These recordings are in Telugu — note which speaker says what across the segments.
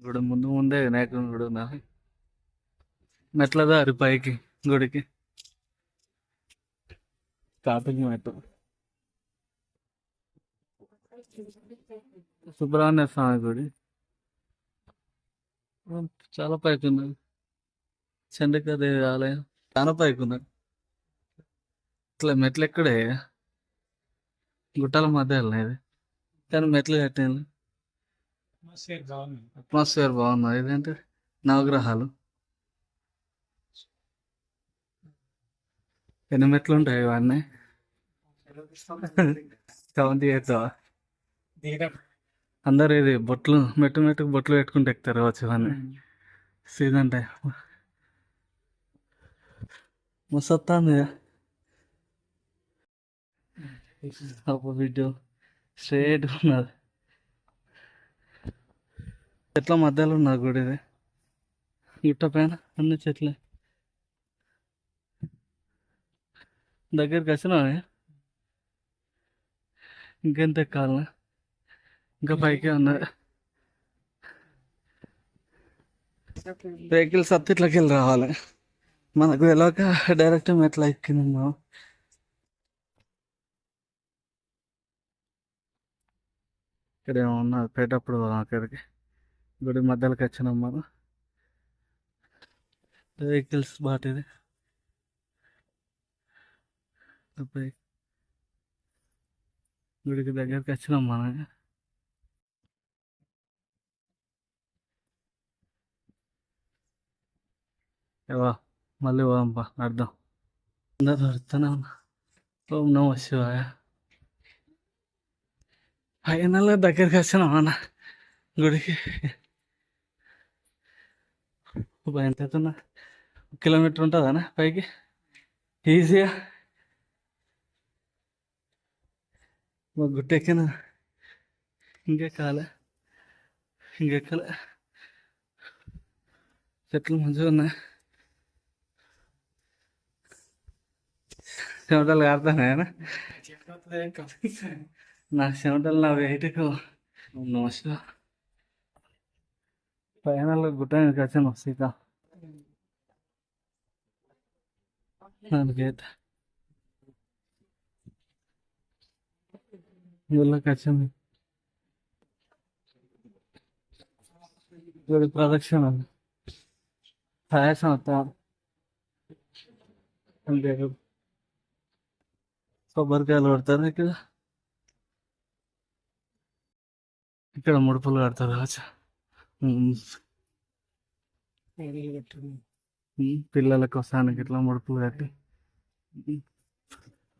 Speaker 1: గుడి ముందు ముందే వినాయకుని గుడి ఉన్నది మెట్ల దారి పైకి గుడికి? స్టార్టింగ్ మెట్టు. సుబ్రహ్మణ్య స్వామి గుడి. చాలా పైకి ఉన్నది చంద్రికాదేవి ఆలయం చాలా పైకి ఉన్నది ఇట్లా మెట్లు ఎక్కడే గుట్టల మధ్య వెళ్ళినది కానీ మెట్లు కట్టాను అట్మాస్ఫియర్ బాగున్నది ఇదేంటి? నవగ్రహాలు. ఎన్ని మెట్లు ఉంటాయి ఇవన్నీ? కౌంట్ చేస్తావా అందరు ఇది బొట్లు మెట్టు మెట్టుకు బొట్లు పెట్టుకుంటూ ఎక్కుతారు వచ్చి ఇవన్నీ. సీజన్ టైం మస్తు వస్తుంది అప్పుడు వీడియో స్ట్రేట్ ఉన్నది. చెట్ల మధ్యలో ఉన్న గుడి ఇది. గుట్ట పైన అన్ని చెట్లే. దగ్గరికి వచ్చినా ఇంకెంత ఎక్కాలనా? ఇంకా పైకే ఉన్నది వెహికల్స్ అత్తిట్లకి వెళ్ళి రావాలి. మనకు వెళ్ళాక డైరెక్ట్ మెట్ల ఎక్కినాము ఇక్కడ ఏమో ఉన్నది పెట్టప్పుడు అక్కడికి. గుడి మధ్యలోకి వచ్చినాం మనం. వెహికల్స్ బాట ఇది అప్పుడు గుడికి దగ్గరికి వచ్చినాం మనం. ఏవా మళ్ళీ పోదాంపా అర్థం. అందరూ అడుగుతూనే ఉన్నా ఓం నమో శివాయ. ఫైనల్గా దగ్గరికి వచ్చినాం అన్న గుడికి. ఎంత అవుతున్నా కిలోమీటర్ ఉంటుందా పైకి? ఈజీగా మా గుట్టెక్కిన ఇంకెక్కాలే ఇంకెక్కలే చెట్లు మంచిగా ఉన్నాయి. చెమటలు కారుతున్నాయన నా చెమటలు నా వెయిట్కు నమస్కా పైన గుట్టానికి వచ్చాను సీత. దానికైతే. వీళ్ళకి వచ్చింది. వీడి ప్రదక్షిణ. పాయసం అంటే కొబ్బరికాయలు కొడతారు ఇక్కడ. ఇక్కడ ముడుపులు కడతారు అచ్చా పిల్లల కోసానికి ఇట్లా ముడుపులు కట్టి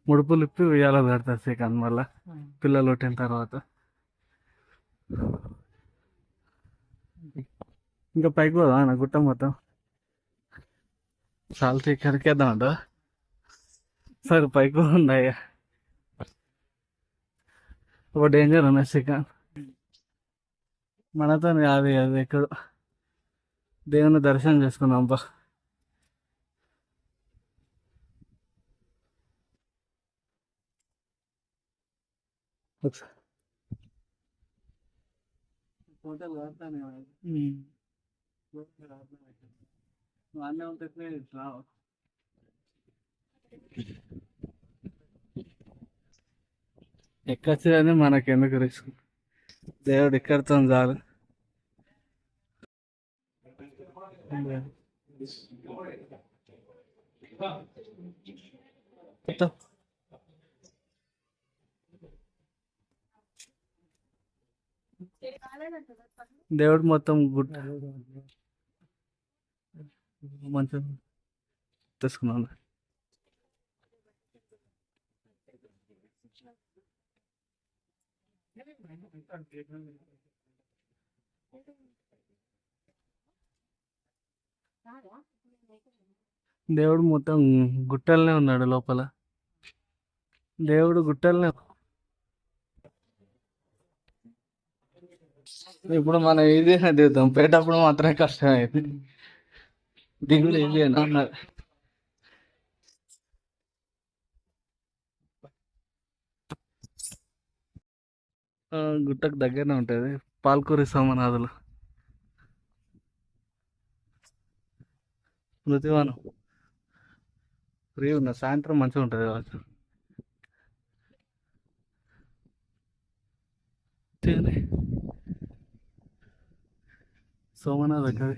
Speaker 1: ముడుపులు ఇప్పి ఉయ్యాల పెడతా శ్రీకాంత్ మళ్ళా? పిల్లలు కొట్టిన తర్వాత ఇంకా పైకి పోదా నా గుట్ట మొత్తం చాలా ఇక్కడికి అంట సరే పైకి ఉన్నాయా ఒక డేంజర్ ఉన్నాయి శ్రీకాంత్ మనతో అది అది ఎక్కడ. దేవుని దర్శనం చేసుకుందాం బా ఒకసారి ఫోటోలు కాడతానే అన్నీ ఉంటే రావు. ఎక్కచ్చు కానీ మనకెందుకు రిస్క్? దేవుడు ఇక్కడితో చాలు. దేవుడు మొత్తం గుడ్ మంచిగా తీసుకున్నాను. దేవుడు మొత్తం గుట్టలనే ఉన్నాడు లోపల. దేవుడు గుట్టలనే ఇప్పుడు మనం ఈజీ దిగుతాం. పేటప్పుడు మాత్రమే కష్టం అయింది దిగుడు ఈజీ అన్నారు గుట్టకు దగ్గరనే ఉంటుంది. పాల్కూరి సోమనాథులు. మృతివనం. ఫ్రీ ఉన్నా సాయంత్రం మంచిగా ఉంటుంది కావచ్చు. సోమనాథ్ దగ్గర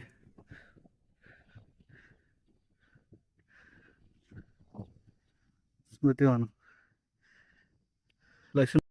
Speaker 1: స్మృతివానం లక్ష్మీ